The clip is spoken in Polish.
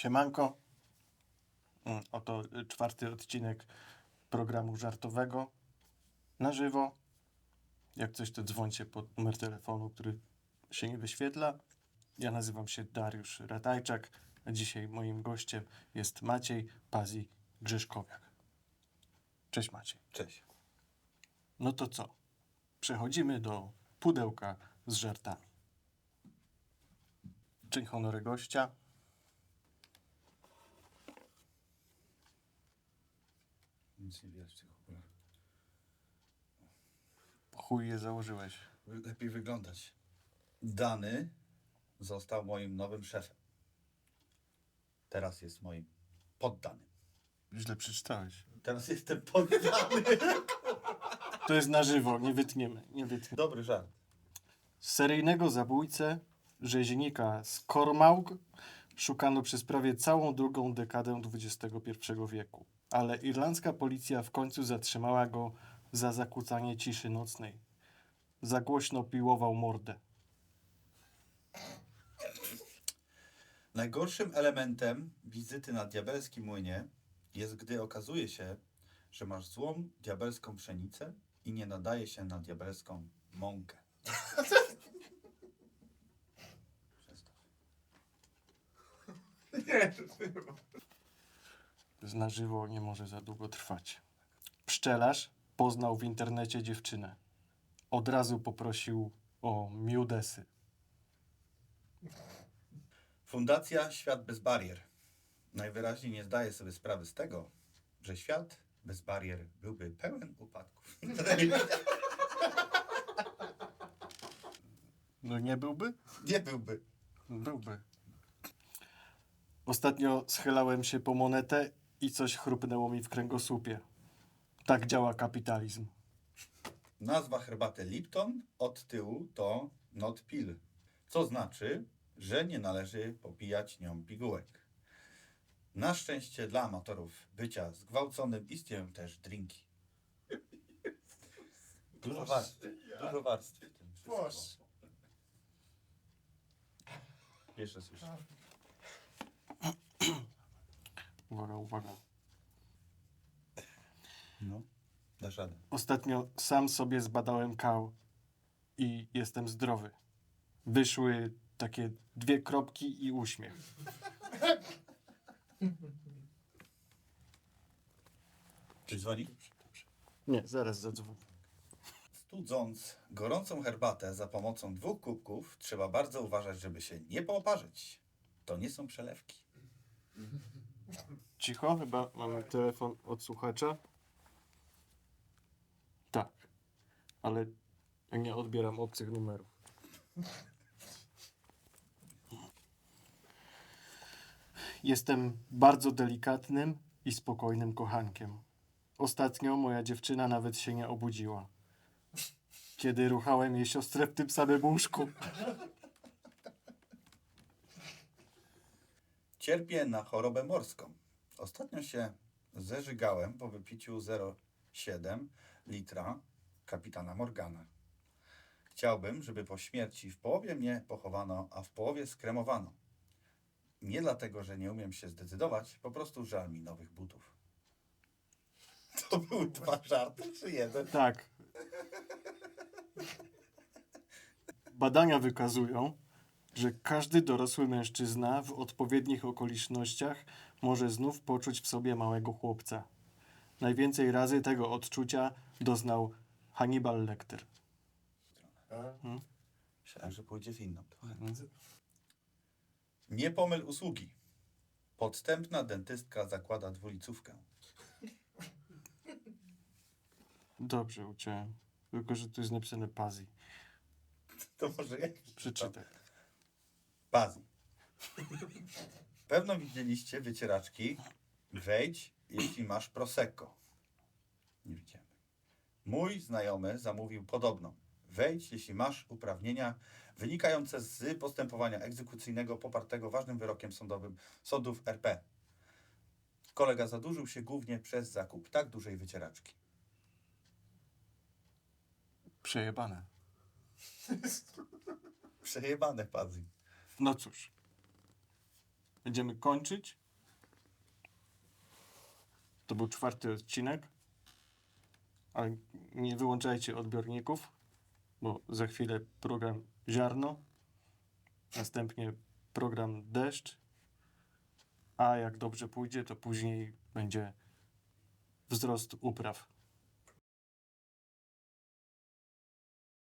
Siemanko. Mm, Oto czwarty odcinek programu żartowego na żywo. Jak coś, to dzwońcie pod numer telefonu, który się nie wyświetla. Ja nazywam się Dariusz Ratajczak, dzisiaj moim gościem jest Maciej Pazi Grzyszkowiak. Cześć Maciej. Cześć. No to co? Przechodzimy do pudełka z żartami. Czyń honory gościa. Nic nie widać w tych okularach. Chuj je założyłeś. Lepiej wyglądać. Dany został moim nowym szefem. Teraz jest moim poddanym. Źle przeczytałeś. Teraz jestem poddany. To jest na żywo, nie wytniemy, nie wytniemy. Dobry żart. Seryjnego zabójcę, rzeźnika z Kormaug szukano przez prawie całą drugą dekadę XXI wieku. Ale irlandzka policja w końcu zatrzymała go za zakłócanie ciszy nocnej. Za głośno piłował mordę. Najgorszym elementem wizyty na diabelskim młynie jest, gdy okazuje się, że masz złą diabelską pszenicę i nie nadaje się na diabelską mąkę. Przestaw. Z na żywo nie może za długo trwać. Pszczelarz poznał w internecie dziewczynę. Od razu poprosił o miudesy. Fundacja Świat bez barier najwyraźniej nie zdaje sobie sprawy z tego, że świat bez barier byłby pełen upadków. No nie byłby? nie byłby. Byłby. Ostatnio schylałem się po monetę i coś chrupnęło mi w kręgosłupie. Tak działa kapitalizm. Nazwa herbaty Lipton od tyłu to not pill, co znaczy, że nie należy popijać nią pigułek. Na szczęście dla amatorów bycia zgwałconym istnieją też drinki. Dużo warstw. Dużo warstw w tym wszystkim. Jeszcze słyszę. Uwaga, uwaga. No, dasz radę. Ostatnio sam sobie zbadałem kał i jestem zdrowy. Wyszły takie dwie kropki i uśmiech. Czy dzwoni? Nie, zaraz zadzwonię. Studząc gorącą herbatę za pomocą dwóch kubków, trzeba bardzo uważać, żeby się nie poparzyć. To nie są przelewki. Cicho, chyba mamy telefon od słuchacza. Tak, ale ja nie odbieram obcych numerów. Jestem bardzo delikatnym i spokojnym kochankiem. Ostatnio moja dziewczyna nawet się nie obudziła. Kiedy ruchałem jej siostrę w tym samym łóżku. Cierpię na chorobę morską. Ostatnio się zeżygałem po wypiciu 0,7 litra kapitana Morgana. Chciałbym, żeby po śmierci w połowie mnie pochowano, a w połowie skremowano. Nie dlatego, że nie umiem się zdecydować, po prostu żal mi nowych butów. To były dwa żarty, czy jeden? Tak. Badania wykazują, że każdy dorosły mężczyzna w odpowiednich okolicznościach może znów poczuć w sobie małego chłopca. Najwięcej razy tego odczucia doznał Hannibal Lecter. Myślałem, że pójdzie w inną. Nie pomyl usługi. Podstępna dentystka zakłada dwulicówkę. Dobrze uciąłem. Tylko, że tu jest napisane Pazi. To może ja Przeczytaj. Bazi. Pewno widzieliście wycieraczki. Wejdź, jeśli masz prosecco. Nie widziałem. Mój znajomy zamówił podobną. Wejdź, jeśli masz uprawnienia wynikające z postępowania egzekucyjnego popartego ważnym wyrokiem sądowym sądów RP. Kolega zadłużył się głównie przez zakup tak dużej wycieraczki. Przejebane. Przejebane Pazzi. No cóż. Będziemy kończyć. To był czwarty odcinek. Ale nie wyłączajcie odbiorników, bo za chwilę program ziarno, następnie program deszcz, a jak dobrze pójdzie, to później będzie wzrost upraw.